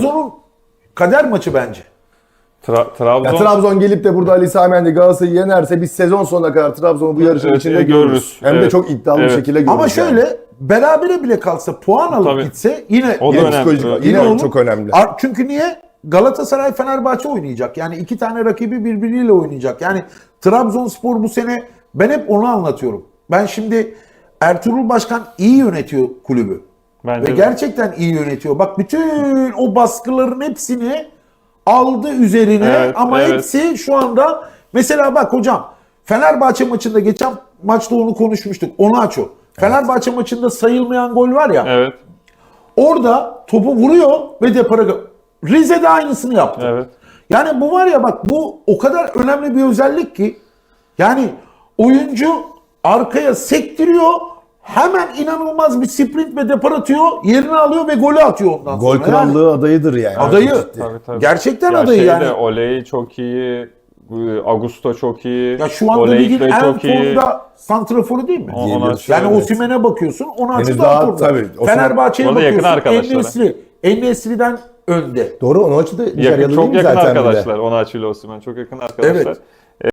Trabzon'un kader maçı bence. Tra- Trabzon, Ya Trabzon gelip de burada Ali Sami Yen'de Galatasaray'ı yenerse biz sezon sonuna kadar Trabzon'u bu yarışın Evet, içinde görürüz. görürüz. Hem de Evet. çok iddialı Evet. bir şekilde görürüz. Ama yani. şöyle berabere bile kalsa puan alıp Tabii. gitse yine O da Yine önemli. psikolojik yine Yine olur. çok önemli. Ar- Çünkü niye? Galatasaray Fenerbahçe oynayacak. Yani iki tane rakibi birbiriyle oynayacak. Yani Trabzonspor bu sene ben hep onu anlatıyorum. Ben şimdi Ertuğrul Başkan iyi yönetiyor kulübü. Bence Ve de. gerçekten iyi yönetiyor. Bak bütün o baskıların hepsini aldı üzerine Evet, ama evet. hepsi şu anda mesela bak hocam Fenerbahçe maçında geçen maçta onu konuşmuştuk. Onu aç o. Fenerbahçe maçında sayılmayan gol var ya. Evet. Orada topu vuruyor ve depara gö- Rize'de aynısını yaptı. Evet. Yani bu var ya bak bu o kadar önemli bir özellik ki yani oyuncu arkaya sektiriyor hemen inanılmaz bir sprint ve depar atıyor yerini alıyor ve golü atıyor ondan Gol sonra. krallığı adayıdır yani. Adayı ciddi. Tabii, tabii. gerçekten Ya adayı şeyde, yani. Oleyi çok iyi. Augusto çok iyi. Ya şu anda Oleyik ligin de en çok iyi. formda santraforu değil mi? O- ona Diyebiliriz. şey- Yani evet. Osimhen'e bakıyorsun, onu Henüz daha daha formda. tabii, Osimhen- Fenerbahçe'ye yakın bakıyorsun, arkadaşlar. Önde. Doğru onu açıda Yakın, çok yakın zaten bir de. arkadaşlar. Ona Osimhen. Çok yakın arkadaşlar. Evet.